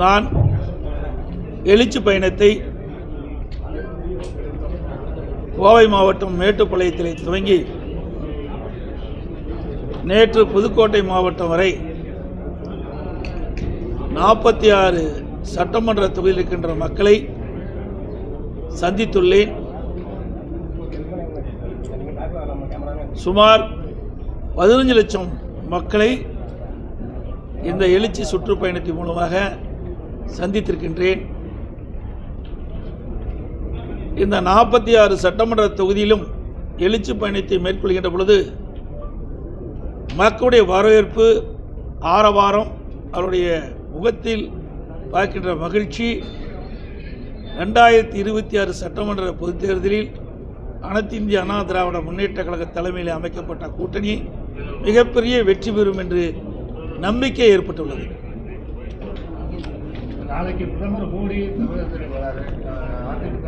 நான் எழுச்சி பயணத்தை கோவை மாவட்டம் மேட்டுப்பாளையத்திலே துவங்கி நேற்று புதுக்கோட்டை மாவட்டம் வரை நாற்பத்தி ஆறு சட்டமன்ற தொகுதியில் இருக்கின்ற மக்களை சந்தித்துள்ளேன். சுமார் பதினஞ்சு லட்சம் மக்களை இந்த எழுச்சி சுற்றுப்பயணத்தின் மூலமாக சந்தித்திருக்கின்றேன். இந்த நாற்பத்தி ஆறு சட்டமன்ற தொகுதியிலும் எழுச்சி பயணத்தை மேற்கொள்கின்ற பொழுது மக்களுடைய வரவேற்பு ஆரவாரம் அவருடைய முகத்தில் பார்க்கின்ற மகிழ்ச்சி ரெண்டாயிரத்தி இருபத்தி ஆறு சட்டமன்ற பொதுத் தேர்தலில் அனைத்து இந்திய அண்ணா திராவிட முன்னேற்ற கழக தலைமையில் அமைக்கப்பட்ட கூட்டணி மிகப்பெரிய வெற்றி பெறும் என்று நம்பிக்கை ஏற்பட்டுள்ளது. நாளைக்கு பிரதமர் மோடி தமிழகத்தில் வராரு. அதிமுக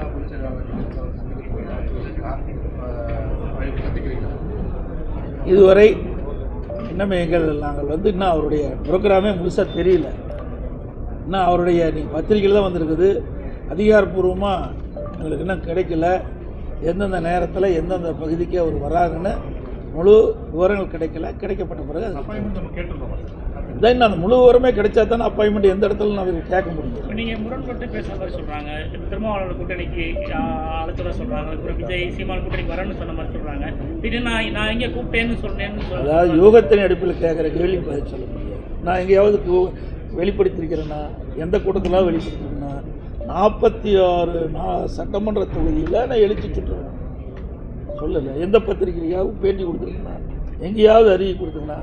இதுவரை இன்னும் எங்கள் நாங்கள் வந்து இன்னும் அவருடைய ப்ரோக்ராமே முழுசாக தெரியல. இன்னும் அவருடைய நீங்கள் பத்திரிகையில் தான் வந்திருக்குது. அதிகாரப்பூர்வமாக எங்களுக்கு இன்னும் கிடைக்கல. எந்தெந்த நேரத்தில் எந்தெந்த பகுதிக்கு அவர் வராருன்னு முழு விவரங்கள் கிடைக்கல. கிடைக்கப்பட்ட பிறகு அப்பாயின்மெண்ட் நம்ம கேட்டிருந்தோம். இன்னும் அந்த முழு விவரமே கிடைச்சா தானே அப்பாயின்மெண்ட் எந்த இடத்துல நான் கேட்க முடியும்? இப்போ நீங்கள் முரண்பட்டு பேசுகிற மாதிரி சொல்கிறாங்க திருமாவளவன் கூட்டணிக்கு அழைச்சதா சொல்கிறாங்க விஜய் சீமான் கூட்டணிக்கு வரேன்னு சொன்ன மாதிரி சொல்கிறாங்க திடீர்னு நான் நான் எங்கே கூப்பிட்டேன்னு சொன்னேன்னு அதாவது யோகத்தின் அடிப்பில் கேட்குற கேள்வி பதில் சொல்ல முடியாது. நான் எங்கேயாவது வெளிப்படுத்தியிருக்கிறேன்னா எந்த கூட்டத்தில் வெளிப்படுத்திருக்கேன்னா நாற்பத்தி ஆறு நா சட்டமன்ற தொகுதியில் நான் எழுச்சி சுற்றுவேன். சொல்லலை. எந்த பத்திரிகையாவது பேட்டி கொடுத்துருக்கேன்னா எங்கேயாவது அறிக்கை கொடுத்துருக்கேன்னா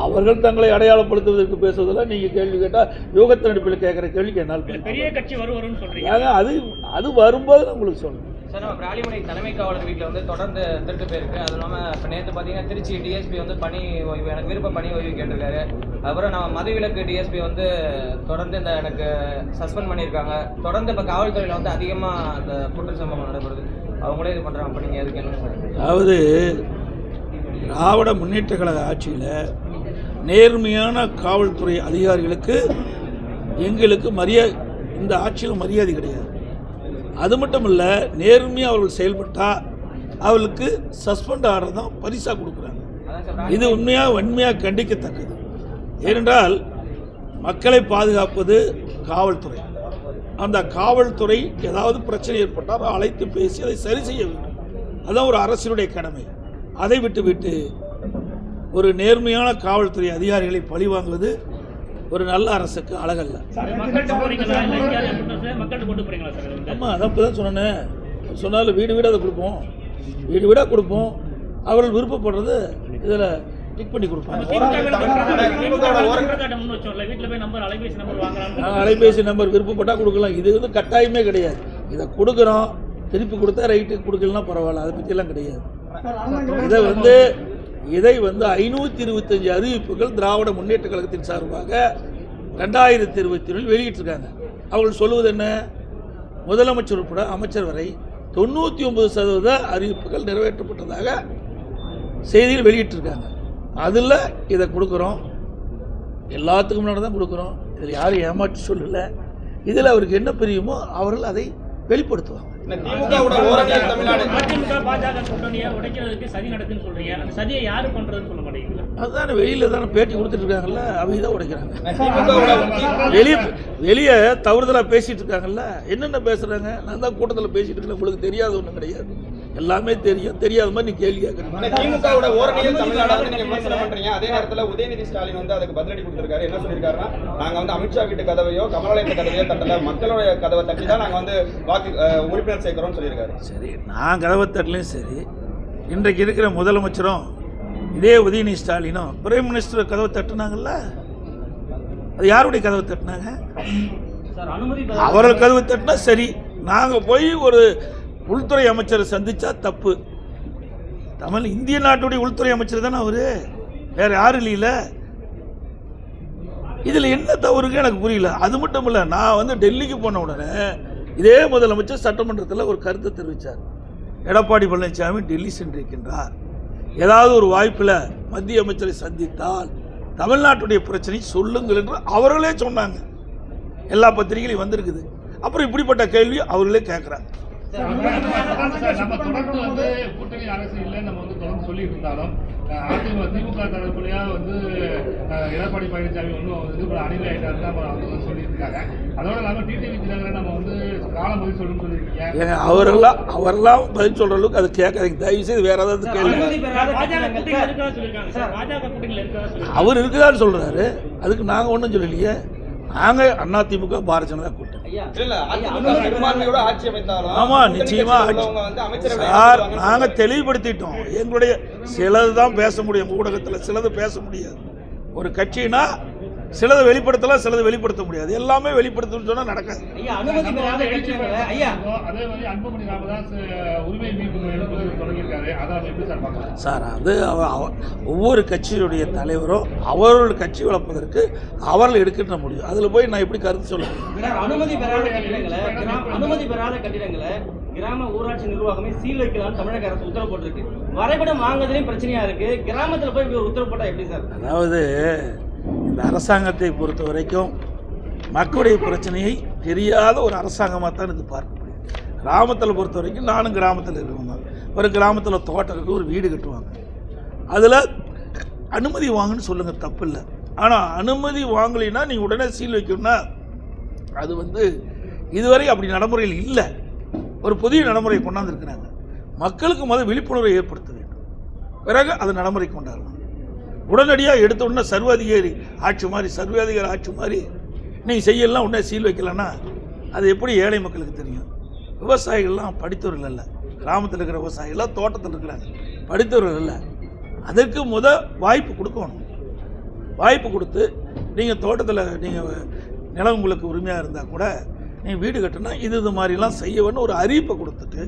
அவர்கள் தங்களை அடையாளப்படுத்துவதற்கு பேசுவதெல்லாம் நீங்கள் கேள்வி கேட்டால் யோகத்தின் அடிப்பில் கேட்குற கேள்விக்கு என்னால் பெரிய கட்சி வரும் வரும்னு சொல்கிறீங்க அது அது வரும்போது நான் உங்களுக்கு சொல்லுவேன் சார் நம்ம பிராலிமலை தலைமை காவலர் வீட்டில் வந்து தொடர்ந்து திருட்டு போயிருக்கு அது இல்லாமல் இப்போ நேற்று பார்த்தீங்கன்னா திருச்சி டிஎஸ்பி வந்து பணி ஓய்வு எனக்கு விருப்ப பணி ஓய்வு கேட்டிருக்காரு. அப்புறம் நம்ம மதுவிலக்கு டிஎஸ்பி வந்து தொடர்ந்து இந்த எனக்கு சஸ்பெண்ட் பண்ணியிருக்காங்க. தொடர்ந்து இப்போ காவல்துறையில் வந்து அதிகமாக அந்த குற்ற சம்பவம் நடைபெறுது அவங்களே இது பண்ணுறாங்க அப்போ நீங்கள் எதுக்கு என்ன சார் அதாவது திராவிட முன்னேற்ற கழக ஆட்சியில் நேர்மையான காவல்துறை அதிகாரிகளுக்கு எங்களுக்கு மரியாதை இந்த ஆட்சியில் மரியாதை கிடையாது. அது மட்டும் இல்லை நேர்மையாக அவர்கள் செயல்பட்டால் அவளுக்கு சஸ்பெண்ட் ஆர்டர் தான் பரிசாக கொடுக்குறாங்க. இது உண்மையாக வன்மையாக கண்டிக்கத்தக்கது. ஏனென்றால் மக்களை பாதுகாப்பது காவல்துறை. அந்த காவல்துறை ஏதாவது பிரச்சனை ஏற்பட்டால் அழைத்து பேசி அதை சரி செய்ய வேண்டும். அதுதான் ஒரு அரசினுடைய கடமை. அதை விட்டு விட்டு ஒரு நேர்மையான காவல்துறை அதிகாரிகளை பழிவாங்குவது ஒரு நல்ல அரசுக்கு அழகல்ல. ஆமாம் அதான் இப்போ தான் சொன்னேன். சொன்னாலும் வீடு வீடாக அதை கொடுப்போம். வீடு வீடாக கொடுப்போம். அவர்கள் விருப்பப்படுறது இதில் டிக் பண்ணி கொடுப்பாங்க. அலைபேசி நம்பர் விருப்பப்பட்டால் கொடுக்கலாம். இது வந்து கட்டாயமே கிடையாது. இதை கொடுக்குறோம். திருப்பி கொடுத்தா ரைட்டு கொடுக்கலனா பரவாயில்ல. அதை பற்றியெல்லாம் கிடையாது. இதை வந்து இதை வந்து ஐநூற்றி இருபத்தஞ்சு அறிவிப்புகள் திராவிட முன்னேற்ற கழகத்தின் சார்பாக ரெண்டாயிரத்தி இருபத்தி ஒன்றில் வெளியிட்டிருக்காங்க. அவர்கள் சொல்லுவது என்ன? முதலமைச்சர் உட்பட அமைச்சர் வரை தொண்ணூற்றி ஒன்பது சதவீத அறிவிப்புகள் நிறைவேற்றப்பட்டதாக செய்தியில் வெளியிட்டிருக்காங்க. அதில் இதை கொடுக்குறோம். எல்லாத்துக்கும் முன்னாடி தான் கொடுக்குறோம். இதில் யாரும் ஏமாற்றி சொல்லலை. இதில் அவருக்கு என்ன பிரியுமோ அவர்கள் அதை வெளிப்படுத்துவாங்க. திமுகவோட தமிழ்நாடு பாஜக கூட்டணியை உடைக்கிறதுக்கு சதி நடக்குன்னு சொல்றீங்க. அந்த சதியை யாரு பண்றதுன்னு சொல்ல மாட்டேங்குது அதுதானே வெளியில் தானே பேட்டி கொடுத்துட்டு இருக்காங்கல்ல அவங்க தான் உடைக்கிறாங்க. வெளியே வெளியே தவறுதலாக பேசிட்டு இருக்காங்கல்ல என்னென்ன பேசுகிறாங்க நான் தான் கூட்டத்தில் பேசிட்டு இருக்கேன் உங்களுக்கு தெரியாத ஒன்றும் கிடையாது. எல்லாமே தெரியும். தெரியாத மாதிரி நீ கேள்வி கேட்குறீங்க திமுகவோட ஓரணியில் தமிழ்நாடு வந்து நீங்க விமர்சனம் பண்றீங்க. அதே நேரத்துல உதயநிதி ஸ்டாலின் வந்து அதுக்கு பதிலடி கொடுத்திருக்காரு. என்ன சொல்லியிருக்காருன்னா நாங்க வந்து அமித்ஷா வீட்டு கதவையோ கமலாலயத்து கதவையோ தட்டல. மக்களுடைய கதவை தட்டி தான் நாங்க வந்து வாக்கு உறுப்பினர் சேர்க்கிறோம்னு சொல்லியிருக்காரு. சரி நான் கதவை தட்டலையும் சரி இன்றைக்கு இருக்கிற முதலமைச்சரும் இதே உதயநிதி ஸ்டாலினும் பிரைம் மினிஸ்டர் கதவை தட்டுனாங்கல்ல? அது யாருடைய கதவை தட்டினாங்க? சார் அனுமதி அவர்கள் கதவை தட்டினா சரி. நாங்கள் போய் ஒரு உள்துறை அமைச்சரை சந்திச்சா தப்பு. தமிழ் இந்திய நாட்டுடைய உள்துறை அமைச்சர் தானே அவரு? வேற யாரும் இல்லையில? இதில் என்ன தவறுங்க எனக்கு புரியல. அது மட்டும் இல்லை நான் வந்து டெல்லிக்கு போன உடனே இதே முதலமைச்சர் சட்டமன்றத்தில் ஒரு கருத்தை தெரிவித்தார் எடப்பாடி பழனிசாமி டெல்லி சென்றிருக்கின்றார். ஏதாவது ஒரு வாய்ப்பில் மத்திய அமைச்சரை சந்தித்தால் தமிழ்நாட்டுடைய பிரச்சனை சொல்லுங்கள் என்று அவர்களே சொன்னாங்க. எல்லா பத்திரிகையிலையும் வந்திருக்குது. அப்புறம் இப்படிப்பட்ட கேள்வி அவர்களே கேட்குறாங்க. நம்ம தொடர்ந்து வந்து கூட்டணி அரசு இல்லைன்னு நம்ம வந்து தொடர்ந்து சொல்லிட்டு இருந்தாலும் அதிமுக திமுக தரப்புலையா வந்து எடப்பாடி பழனிசாமி ஒன்றும் அணில் ஆகிட்டாருன்னு அவங்க வந்து சொல்லிட்டு இருக்காங்க அதோட இல்லாமல் டிடிவி தினகரன் நம்ம வந்து காலம் பதில் சொல்லணும்னு சொல்லியிருக்கீங்க. அவரெல்லாம் அவரெல்லாம் பதில் சொல்கிற அளவுக்கு அதை கேட்காதீங்க தயவு செய்து வேற ஏதாவது கேள்வி சொல்லியிருக்காங்க. சொல்லியிருக்காங்க அவர் இருக்குதான்னு சொல்றாரு. அதுக்கு நாங்கள் ஒன்றும் சொல்லலையே. நாங்கள் அதிமுக பாரதிய ஜனதா கூட்டணி. ஆமா நிச்சயமா சார் நாங்கள் தெளிவுபடுத்திட்டோம். எங்களுடைய சிலது தான் பேச முடியும். ஊடகத்தில் சிலது பேச முடியாது. ஒரு கட்சினா சிலதை வெளிப்படுத்தலாம் சிலது வெளிப்படுத்த முடியாது. எல்லாமே வெளிப்படுத்தணும்னு சொன்னால் நடக்காது. ஐயா அனுமதி பெறாத கட்டிடங்களை ஐயா. அதே மாதிரி அன்புமணி ராமதாஸ் அஹ், உரிமை மீட்பு எழுப்புவது தொடங்கியிருக்காரு. அதை அவர் எப்படி சார் அது அவ- அவ- ஒவ்வொரு கட்சியினுடைய தலைவரும் அவர்கள் கட்சி வளர்ப்பதற்கு அவர்கள் எடுக்கின்ற முடியும் அதில் போய் நான் எப்படி கருத்து சொல்ல அனுமதி பெறாத கட்டிடங்களை அனுமதி பெறாத கட்டிடங்களை கிராம ஊராட்சி நிர்வாகமே சீல் வைக்கலாம்னு தமிழக அரசு உத்தரவு போட்டிருக்கு. வரைபடம் வாங்குறதுலயும் பிரச்சனையா இருக்கு. கிராமத்துல போய் உத்தரவு போட்டா எப்படி சார்? அதாவது இந்த அரசாங்கத்தை பொறுத்த வரைக்கும் மக்களுடைய பிரச்சனையை தெரியாத ஒரு அரசாங்கமாக தான் இது பார்க்க முடியும் கிராமத்தில் பொறுத்த வரைக்கும் நானும் கிராமத்தில் இருக்கவங்க ஒரு கிராமத்தில் தோட்டம் இருக்குது ஒரு வீடு கட்டுவாங்க. அதில் அனுமதி வாங்குன்னு சொல்லுங்கள் தப்பு இல்லை. ஆனால் அனுமதி வாங்கலைன்னா நீங்கள் உடனே சீல் வைக்கணும்னா அது வந்து இதுவரை அப்படி நடைமுறையில் இல்லை. ஒரு புதிய நடைமுறை கொண்டாந்துருக்கிறாங்க. மக்களுக்கு முதல் விழிப்புணர்வை ஏற்படுத்த வேண்டும். பிறகு அதை நடைமுறை கொண்டாடலாம். உடனடியாக எடுத்த உடனே சர்வாதிகாரி ஆட்சி மாதிரி சர்வாதிகாரி ஆட்சி மாதிரி நீங்கள் செய்யலாம் உடனே சீல் வைக்கலன்னா அது எப்படி ஏழை மக்களுக்கு தெரியும்? விவசாயிகள்லாம் படித்தவர்கள் இல்லை கிராமத்தில் இருக்கிற விவசாயிகள்லாம் தோட்டத்தில் இருக்கிறாங்க. படித்தவர்கள் இல்லை அதற்கு முத வாய்ப்பு கொடுக்கணும். வாய்ப்பு கொடுத்து நீங்கள் தோட்டத்தில் நீங்கள் நிலம் உங்களுக்கு உரிமையாக இருந்தால் கூட நீங்கள் வீடு கட்டினா இது இது மாதிரிலாம் செய்யவேன்னு ஒரு அறிவிப்பை கொடுத்துட்டு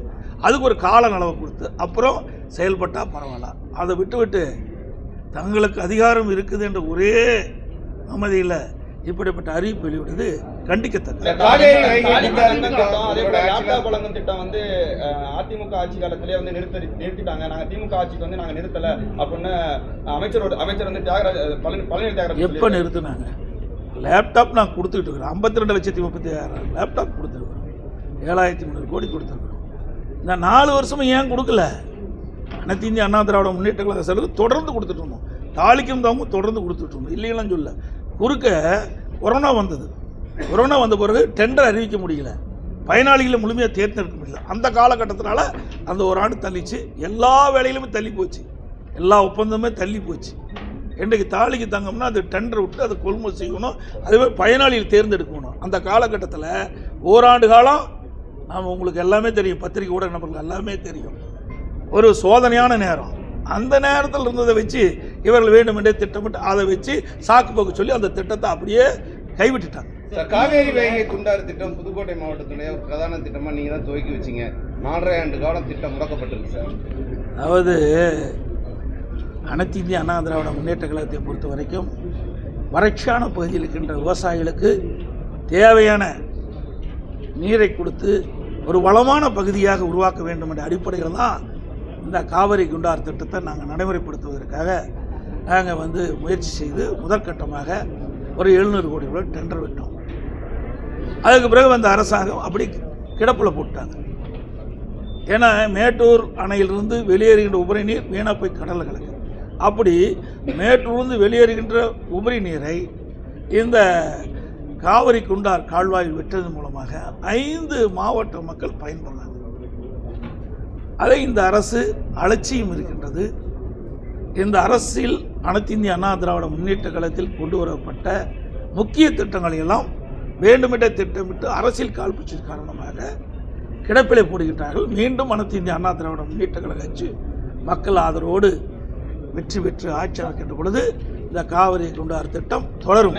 அதுக்கு ஒரு கால அளவை கொடுத்து அப்புறம் செயல்பட்டால் பரவாயில்ல. அதை விட்டு விட்டு தங்களுக்கு அதிகாரம் இருக்குது என்ற ஒரே அமைதியில் இப்படிப்பட்ட அறிவிப்பு வெளியிடுவது கண்டிக்கத்தக்கது. திட்டம், அதே போல லேப்டாப் வழங்கும் திட்டம் வந்து அதிமுக ஆட்சி காலத்திலே வந்து நிறுத்தி நிறுத்திட்டாங்க. நாங்க திமுக ஆட்சிக்கு வந்து நாங்க நிறுத்தல அப்படின்னு அமைச்சரோட அமைச்சர் வந்து தியாகராஜ் பழனி பழனி தியாகராஜ் எப்போ நிறுத்துனாங்க? லேப்டாப் நான் கொடுத்துக்கிட்டு இருக்கிறேன். ஐம்பத்தி ரெண்டு லட்சத்தி முப்பத்தி லேப்டாப் கொடுத்துருக்குறோம். ஏழாயிரத்தி முந்நூறு கோடி கொடுத்துருக்குறோம். இந்த நாலு வருஷமும் ஏன் கொடுக்கல? அனைத்து இந்திய அண்ணா திராவிட முன்னேற்ற கழக செலவு தொடர்ந்து கொடுத்துட்டு இருந்தோம். தாலிக்கும் தாமும் தொடர்ந்து கொடுத்துட்டு இருந்தோம். இல்லையெல்லாம் சொல்ல. குறுக்க கொரோனா வந்தது. கொரோனா வந்த பிறகு டெண்டர் அறிவிக்க முடியல. பயனாளிகளை முழுமையாக தேர்ந்தெடுக்க முடியல. அந்த காலகட்டத்தினால அந்த ஒரு ஆண்டு தள்ளிச்சு. எல்லா வேலையிலுமே தள்ளி போச்சு. எல்லா ஒப்பந்தமே தள்ளி போச்சு. இன்றைக்கு தாலிக்கு தங்கம்னா அது டெண்டர் விட்டு அதை கொள்முதல் செய்யணும். அதுவே பயனாளிகள் தேர்ந்தெடுக்கணும். அந்த காலகட்டத்தில் ஓராண்டு காலம் நாம் உங்களுக்கு எல்லாமே தெரியும். பத்திரிகை ஊடக நபர்கள் எல்லாமே தெரியும். ஒரு சோதனையான நேரம். அந்த நேரத்தில் இருந்ததை வச்சு இவர்கள் வேண்டுமென்றே திட்டமிட்டு அதை வச்சு சாக்கு போக்கு சொல்லி அந்த திட்டத்தை அப்படியே கைவிட்டுட்டாங்க. சார் காவேரி வைகை குண்டாறு திட்டம் புதுக்கோட்டை மாவட்டத்துடைய ஒரு பிரதான திட்டமா நீங்க தான் துவக்கி வச்சீங்க. நாலரை ஆண்டு காலம் திட்டம் முடக்கப்பட்டிருக்கு சார். அதாவது அனைத்து இந்திய அண்ணா திராவிட முன்னேற்ற கழகத்தை பொறுத்த வரைக்கும் வறட்சியான பகுதியில் இருக்கின்ற விவசாயிகளுக்கு தேவையான நீரை கொடுத்து ஒரு வளமான பகுதியாக உருவாக்க வேண்டும் என்ற அடிப்படையில் தான் இந்த காவிரி குண்டார் திட்டத்தை நாங்கள் நடைமுறைப்படுத்துவதற்காக நாங்கள் வந்து முயற்சி செய்து முதற்கட்டமாக ஒரு எழுநூறு கோடி ரூபாய் டெண்டர் விட்டோம். அதுக்கு பிறகு அந்த அரசாங்கம் அப்படி கிடப்பில் போட்டாங்க. ஏன்னா மேட்டூர் அணையிலிருந்து வெளியேறுகின்ற உபரி நீர் வீணாக போய் கடலில் கிடக்கு. அப்படி மேட்டூர்ந்து வெளியேறுகின்ற உபரி நீரை இந்த காவிரி குண்டார் கால்வாயில் விட்டதன் மூலமாக ஐந்து மாவட்ட மக்கள் பயன்படுறாங்க அதை இந்த அரசு அலட்சியம் இருக்கின்றது. இந்த அரசில் அனைத்து இந்திய அண்ணா திராவிட முன்னேற்ற கழகத்தில் கொண்டு வரப்பட்ட முக்கிய திட்டங்களை எல்லாம் வேண்டுமென்றே திட்டமிட்டு அரசியல் காழ்ப்புச்சின் காரணமாக கிடப்பிலை போடுகின்றார்கள். மீண்டும் அனைத்து இந்திய அண்ணா திராவிட முன்னேற்ற கழக கட்சி மக்கள் ஆதரவோடு வெற்றி பெற்று ஆட்சி அமைக்கின்ற பொழுது இந்த காவிரி குண்டார் திட்டம் தொடரும்.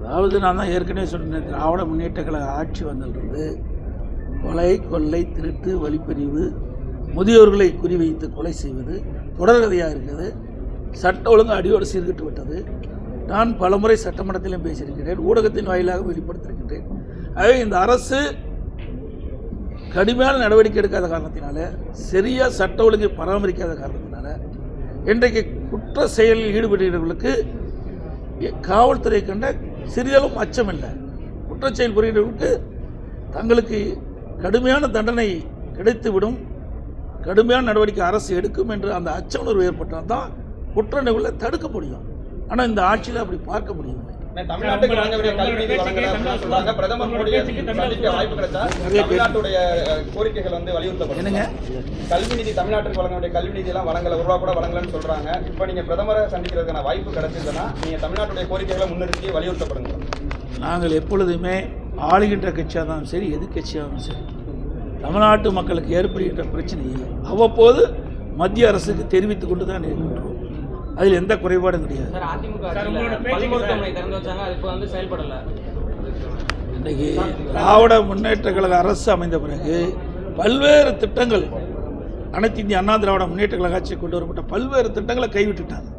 அதாவது நான் தான் ஏற்கனவே சொன்னேன் திராவிட முன்னேற்ற கழக ஆட்சி வந்ததிலிருந்து கொலை கொள்ளை திருட்டு வழிப்பறிவு முதியோர்களை குறிவைத்து கொலை செய்வது தொடர்கதையாக இருக்குது சட்ட ஒழுங்கு அடியோடு சீர்கிட்டு விட்டது. நான் பலமுறை சட்டமன்றத்திலும் பேசியிருக்கிறேன். ஊடகத்தின் வாயிலாக வெளிப்படுத்தியிருக்கின்றேன் ஆகவே இந்த அரசு கடுமையான நடவடிக்கை எடுக்காத காரணத்தினால சரியாக சட்ட ஒழுங்கை பராமரிக்காத காரணத்தினால இன்றைக்கு குற்ற செயலில் ஈடுபடுகிறவர்களுக்கு காவல்துறை கண்ட சிறிதளவும் அச்சம் இல்லை. குற்றச் புரிகிறவர்களுக்கு தங்களுக்கு கடுமையான தண்டனை கிடைத்துவிடும். கடுமையான நடவடிக்கை அரசு எடுக்கும் என்று அந்த அச்ச உணர்வு ஏற்பட்டால் தான் குற்ற நிகழ்வை தடுக்க முடியும் ஆனால் இந்த ஆட்சியில் அப்படி பார்க்க முடியவில்லை. நான் தமிழ்நாட்டுக்கு வழங்க வேண்டிய கல்வி சொல்றாங்க. பிரதமர் மோடியை சந்திக்க வாய்ப்பு கிடைச்சா தமிழ்நாட்டுடைய கோரிக்கைகள் வந்து வலியுறுத்தப்படும். என்னங்க? கல்வி நிதி தமிழ்நாட்டுக்கு வழங்க வேண்டிய கல்வி நிதி எல்லாம் வழங்கல ஒரு ரூபா கூட வழங்கலன்னு சொல்றாங்க. இப்போ நீங்க பிரதமரை சந்திக்கிறதுக்கான வாய்ப்பு கிடைச்சதுன்னா நீங்க தமிழ்நாட்டுடைய கோரிக்கைகளை முன்னிறுத்தி வலியுறுத்தப்படுங்க. நாங்கள் எப்பொழுதுமே ஆளுகின்ற கட்சியாக இருந்தாலும் சரி எதிர்க்கட்சியாகவும் சரி தமிழ்நாட்டு மக்களுக்கு ஏற்படுகின்ற பிரச்சனையை அவ்வப்போது மத்திய அரசுக்கு தெரிவித்துக் கொண்டு தான் இருக்கின்றோம். அதில் எந்த குறைபாடும் கிடையாது. இன்றைக்கி திராவிட முன்னேற்ற கழக அரசு அமைந்த பிறகு பல்வேறு திட்டங்கள் அனைத்து இந்திய அண்ணா திராவிட முன்னேற்ற கழக ஆட்சி கொண்டு வரப்பட்ட பல்வேறு திட்டங்களை கைவிட்டுட்டாங்க.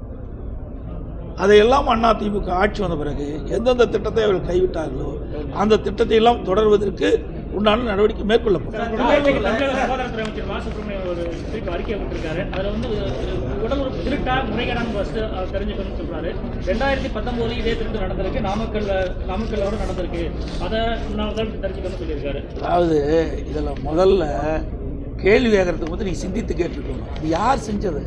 அதையெல்லாம் அண்ணா திமுக ஆட்சி வந்த பிறகு எந்தெந்த திட்டத்தை அவர்கள் கைவிட்டார்களோ அந்த திட்டத்தை எல்லாம் தொடர்வதற்கு உண்டான நடவடிக்கை மேற்கொள்ளப்படும். ரெண்டாயிரத்தி பத்தொன்பதுல இதே திருட்டு நடந்திருக்கு. நாமக்கல்ல நாமக்கல்லோட நடந்திருக்கு. அதை தெரிஞ்சுக்கணும்னு சொல்லியிருக்காரு. அதாவது இதில் முதல்ல கேள்வி கேட்கறதுக்கு வந்து நீ சிந்தித்து கேட்டுருக்கணும் இது யார் செஞ்சது?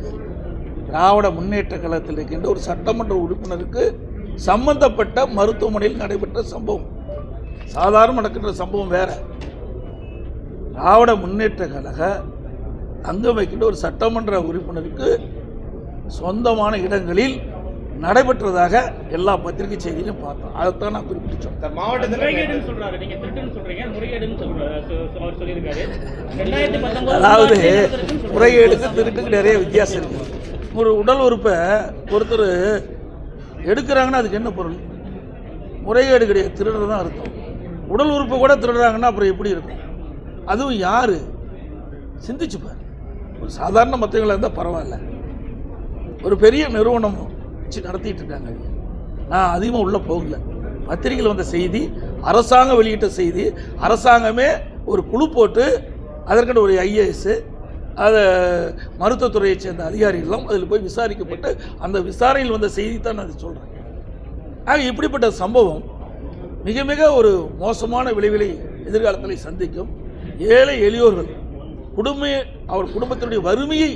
திராவிட முன்னேற்ற கழகத்தில் இருக்கின்ற ஒரு சட்டமன்ற உறுப்பினருக்கு சம்பந்தப்பட்ட மருத்துவமனையில் நடைபெற்ற சம்பவம். சாதாரண நடக்கின்ற சம்பவம் வேற. திராவிட முன்னேற்ற கழக அங்கம் வைக்கின்ற ஒரு சட்டமன்ற உறுப்பினருக்கு சொந்தமான இடங்களில் நடைபெற்றதாக எல்லா பத்திரிகை செய்தியிலும் பார்த்தோம். அதைத்தான் நான் குறிப்பிட்டு சொன்னேன் மாவட்டத்தில் அதாவது முறைகேடுக்கு திருட்டுக்கு நிறைய வித்தியாசம் இருக்கு. ஒரு உடல் உறுப்பை ஒருத்தர் எடுக்கிறாங்கன்னா அதுக்கு என்ன பொருள்? முறைகேடு கிடையாது. திருடுறது தான் அர்த்தம். உடல் உறுப்பு கூட திருடுறாங்கன்னா அப்புறம் எப்படி இருக்கும்? அதுவும் யார்? சிந்திச்சுப்பார் ஒரு சாதாரண மற்றவங்களாக இருந்தால் பரவாயில்ல. ஒரு பெரிய நிறுவனம் வச்சு நடத்திட்டு இருக்காங்க. நான் அதிகமாக உள்ளே போகல. பத்திரிகையில் வந்த செய்தி அரசாங்கம் வெளியிட்ட செய்தி அரசாங்கமே ஒரு குழு போட்டு அதற்கென்று ஒரு ஐஏஎஸ்ஸு அதை மருத்துவத்துறையை சேர்ந்த அதிகாரிகளும் அதில் போய் விசாரிக்கப்பட்டு அந்த விசாரணையில் வந்த செய்தி தான் நான் அதை சொல்கிறேன் ஆக இப்படிப்பட்ட சம்பவம் மிக மிக ஒரு மோசமான விளைவுகளை எதிர்காலத்தில் சந்திக்கும் ஏழை எளியோர்கள் குடும்ப அவர் குடும்பத்தினுடைய வறுமையை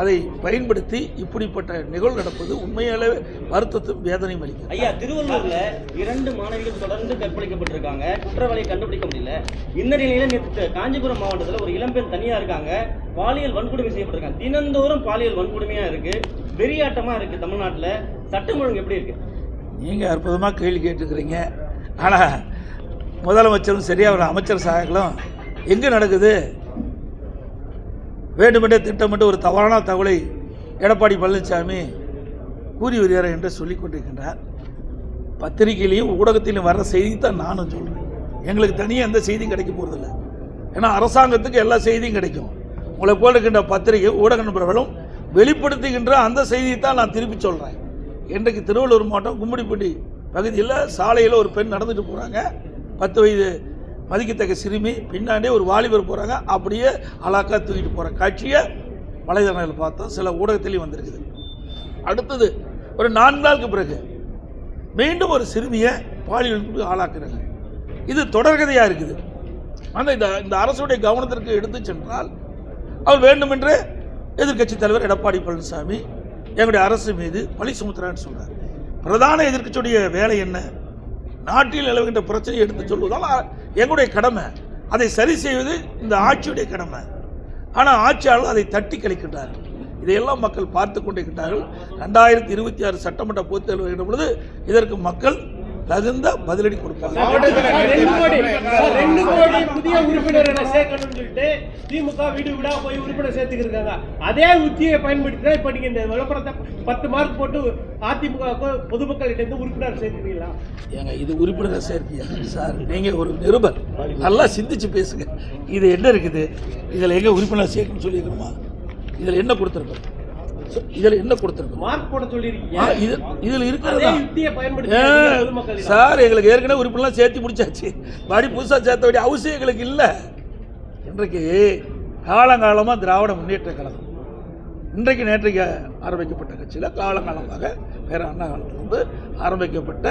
அதை பயன்படுத்தி இப்படிப்பட்ட நிகழ்வு நடப்பது உண்மையாலே வருத்தத்தும் வேதனையும் அளிக்கும் ஐயா திருவள்ளூர்ல இரண்டு மாணவிகள் தொடர்ந்து கற்பழிக்கப்பட்டிருக்காங்க. குற்றவாளியை கண்டுபிடிக்க முடியல. இந்த நிலையில நேற்று காஞ்சிபுரம் மாவட்டத்துல ஒரு இளம்பெண் தனியா இருக்காங்க. பாலியல் வன்கொடுமை செய்யப்பட்டிருக்காங்க. தினந்தோறும் பாலியல் வன்கொடுமையா இருக்கு. வெறியாட்டமா இருக்கு தமிழ்நாட்டுல. சட்டம் ஒழுங்கு எப்படி இருக்கு? நீங்கள் அற்புதமாக கேள்வி கேட்டுக்கிறீங்க ஆனால் முதலமைச்சரும் சரி அவர் அமைச்சர் சகாக்களும் எங்கே நடக்குது? வேண்டுமென்றே திட்டமிட்டு ஒரு தவறான தகவலை எடப்பாடி பழனிசாமி கூறி வருகிறார் என்று சொல்லிக் கொண்டிருக்கின்றார். பத்திரிகையிலையும் ஊடகத்திலையும் வர்ற செய்தி தான் நானும் சொல்கிறேன் எங்களுக்கு தனியாக எந்த செய்தியும் கிடைக்க போகிறதில்ல ஏன்னா அரசாங்கத்துக்கு எல்லா செய்தியும் கிடைக்கும். உங்களை போடுகின்ற பத்திரிகை ஊடக நண்பர்களும் வெளிப்படுத்துகின்ற அந்த செய்தியை தான் நான் திருப்பி சொல்கிறேன் இன்றைக்கு திருவள்ளூர் மாவட்டம் கும்மிடிப்பட்டி பகுதியில் சாலையில் ஒரு பெண் நடந்துட்டு போகிறாங்க பத்து வயது மதிக்கத்தக்க சிறுமி பின்னாடியே ஒரு வாலிபர் போகிறாங்க அப்படியே அலாக்கா தூக்கிட்டு போகிற காட்சியை வலைதளங்களில் பார்த்தோம் சில ஊடகத்திலையும் வந்திருக்குது. அடுத்தது ஒரு நான்கு நாளுக்கு பிறகு மீண்டும் ஒரு சிறுமியை பாலியலுக்கு ஆளாக்குறாங்க. இது தொடர்கதையாக இருக்குது. ஆனால் இந்த இந்த அரசுடைய கவனத்திற்கு எடுத்து சென்றால் அவர் வேண்டுமென்றே எதிர்க்கட்சி தலைவர் எடப்பாடி பழனிசாமி எங்களுடைய அரசு மீது பழி சுமத்துறான்னு சொல்கிறார் பிரதான எதிர்க்கட்சியுடைய வேலை என்ன? நாட்டில் நிலவுகின்ற பிரச்சனையை எடுத்து சொல்வதால் எங்களுடைய கடமை. அதை சரி செய்வது இந்த ஆட்சியுடைய கடமை. ஆனால் ஆட்சியாளர் அதை தட்டி கழிக்கின்றார் இதையெல்லாம் மக்கள் பார்த்து கொண்டிருக்கின்றார்கள். ரெண்டாயிரத்தி இருபத்தி ஆறு சட்டமன்ற பொதுத் தேர்தல் வருகின்ற பொழுது இதற்கு மக்கள் தகுந்த பதிலடி கொடுப்பாங்க ரெண்டு கோடி சார், ரெண்டு கோடி புதிய உறுப்பினர்களை சேர்க்கணும்னு சொல்லிட்டு திமுக வீடு வீடா போய் உறுப்பினர் சேர்த்துக்கிருக்காங்க. அதே உத்தியை பயன்படுத்தி தான் இப்போ நீங்கள் இந்த விளம்பரத்தை பத்து மார்க் போட்டு அதிமுக பொதுமக்கள்கிட்ட உறுப்பினர் சேர்த்துக்கிறீங்களா ஏங்க இது உறுப்பினரை சேர்க்கையா சார் நீங்கள் ஒரு நிருபர். நல்லா சிந்திச்சு பேசுங்க. இது என்ன இருக்குது? இதில் எங்கே உறுப்பினர் சேர்க்கணும்னு சொல்லியிருக்கணுமா? இதில் என்ன கொடுத்துருக்கோம் இதுல என்ன கொடுத்துருக்கோம் மார்க் போட சொல்லியிருக்கீங்க இது இதுல இருக்கிறது? பயன்படுத்தி சார் எங்களுக்கு ஏற்கனவே உறுப்பினர்லாம் சேர்த்து முடிச்சாச்சு மறுபடி புதுசாக சேர்த்த வேண்டிய அவசியம் எங்களுக்கு இல்லை. இன்றைக்கு காலங்காலமாக திராவிட முன்னேற்ற கழகம் இன்றைக்கு நேற்றைக்கு ஆரம்பிக்கப்பட்ட கட்சியில் காலங்காலமாக வேற அண்ணா காலத்திலிருந்து ஆரம்பிக்கப்பட்ட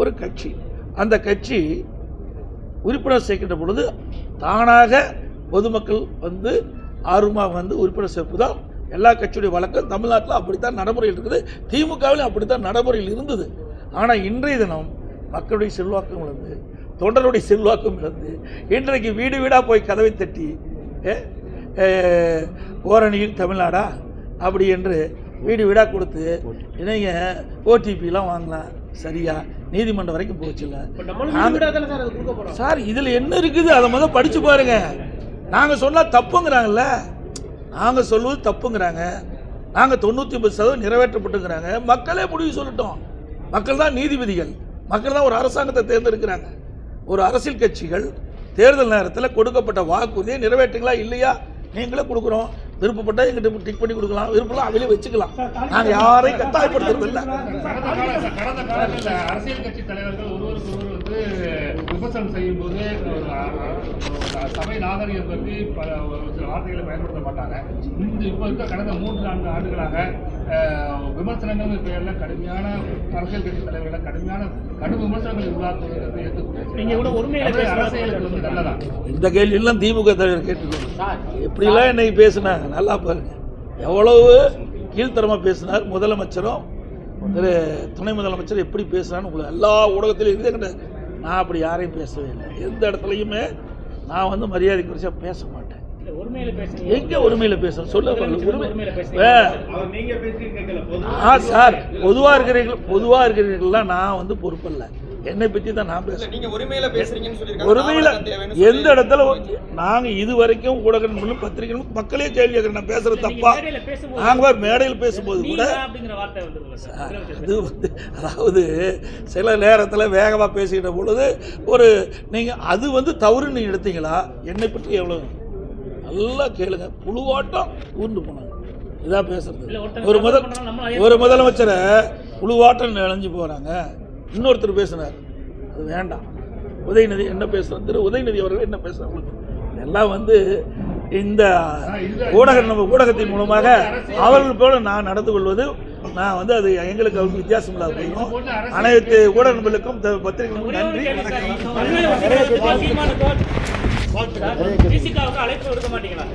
ஒரு கட்சி. அந்த கட்சி உறுப்பினர் சேர்க்கின்ற பொழுது தானாக பொதுமக்கள் வந்து ஆர்வமாக வந்து உறுப்பினர் சேர்ப்பு தான் எல்லா கட்சியுடைய வழக்கம் தமிழ்நாட்டில் அப்படித்தான் நடைமுறையில் இருக்குது. திமுகவிலும் அப்படித்தான் நடைமுறையில் இருந்தது. ஆனால் இன்றைய தினம் மக்களுடைய செல்வாக்கம் இழந்து தொண்டருடைய செல்வாக்கம் இழந்து இன்றைக்கு வீடு வீடாக போய் கதவை தட்டி ஓரணியில் தமிழ்நாடா? அப்படி என்று வீடு வீடாக கொடுத்து இணைங்க ஓடிபிலாம் வாங்கலாம் சரியா? நீதிமன்றம் வரைக்கும் போச்சுல்ல சார் இதில் என்ன இருக்குது? அதை முதல் படித்து பாருங்க. நாங்கள் சொன்னால் தப்புங்கிறாங்கல்ல? நாங்கள் சொல்வது தப்புங்கிறாங்க. நாங்கள் தொண்ணூற்றி ஒன்பது சதவீதம் நிறைவேற்றப்பட்டுங்கிறாங்க. மக்களே முடிவு சொல்லட்டும். மக்கள் தான் நீதிபதிகள். மக்கள் தான் ஒரு அரசாங்கத்தை தேர்ந்தெடுக்கிறாங்க. ஒரு அரசியல் கட்சிகள் தேர்தல் நேரத்தில் கொடுக்கப்பட்ட வாக்குறுதியை நிறைவேற்றுங்களா இல்லையா? நீங்களே கொடுக்குறோம். விருப்பப்பட்டா எங்கிட்ட டிக் பண்ணி கொடுக்கலாம். விருப்பம் அவங்களே வச்சுக்கலாம். நாங்கள் யாரையும் கட்டாயப்படுத்துறது இல்லை கடந்த கால கடந்த காலத்தில் அரசியல் கட்சி தலைவர்கள் ஒருவருக்கு ஒருவர் வந்து விமர்சனம் செய்யும் போது சபை நாகரிகம் பற்றி பல ஒரு சில வார்த்தைகளை பயன்படுத்த மாட்டாங்க. இந்த இப்போ இருக்க கடந்த மூன்று நான்கு ஆண்டுகளாக விமர்சனங்கள் பெயரில் கடுமையான அரசியல் கட்சி தலைவர்களை கடுமையான கடும் விமர்சனங்கள் ஏற்றுக்கூடிய கூட பேசுறது அரசியலுக்கு வந்து நல்லதா? இந்த கேள்வியெல்லாம் திமுக தலைவர் கேட்டுக்கணும் எப்படிலாம் இன்னைக்கு பேசுனாங்க? நல்லா பாருங்க. எவ்வளவு கீழ்த்தரமாக பேசினார் முதலமைச்சரும் திரு துணை முதலமைச்சர் எப்படி பேசுனான்னு உங்களுக்கு எல்லா ஊடகத்திலும் இருந்தே கிடையாது நான் அப்படி யாரையும் பேசவே இல்லை. எந்த இடத்துலையுமே நான் வந்து மரியாதை குறிச்சா பேச மாட்டேன். இல்ல, உரிமையில பேசுறீங்க எங்க உரிமையில் பேசுறேன் சொல்ல உரிமையில உரிமை ஆ சார் பொதுவாக இருக்கிறீர்கள் பொதுவாக இருக்கிறீர்கள்லாம் நான் வந்து பொறுப்பல்ல. என்னை பற்றி தான் நான் பேசுறேன். நீங்க உரிமையில பேசுறீங்கன்னு தேவைன்னு எந்த இடத்துல நாங்கள் இது வரைக்கும் ஊடகங்களும் பத்திரிகைகளும் மக்களே கேள்வி கேட்குறேன். நான் பேசுறது நீங்க தப்பா? நாங்கள் மேடையில் பேசும்போது கூட நீங்க அப்படிங்கிற வார்த்தை வந்ததுல்ல சார் அது வந்து அதாவது சில நேரத்தில் வேகமாக பேசிக்கிட்ட பொழுது ஒரு நீங்கள் அது வந்து தவறு நீங்கள் எடுத்தீங்களா? என்னை பற்றி எவ்வளோ நல்லா கேளுங்க. புழுவாட்டம் ஊர்ந்து போனாங்க. இதாக பேசுறது. ஒரு முதல் ஒரு முதலமைச்சரை புழுவாட்டம் நினைஞ்சு போகிறாங்க இன்னொருத்தர் பேசினார் அது வேண்டாம் உதயநிதி என்ன பேசுகிறார் திரு உதயநிதி அவர்கள் என்ன பேசுகிறாங்க இதெல்லாம் வந்து இந்த ஊடக நம்ம ஊடகத்தின் மூலமாக அவர்கள் போல நான் நடந்து கொள்வது நான் வந்து அது எங்களுக்கு அவருக்கு வித்தியாசம் இல்லாத போயிடும் அனைத்து ஊடக நண்பர்களுக்கும் த- பத்திரிகைகளுக்கும் நன்றி வணக்கம் அழைப்பு விடுக்க மாட்டீங்களா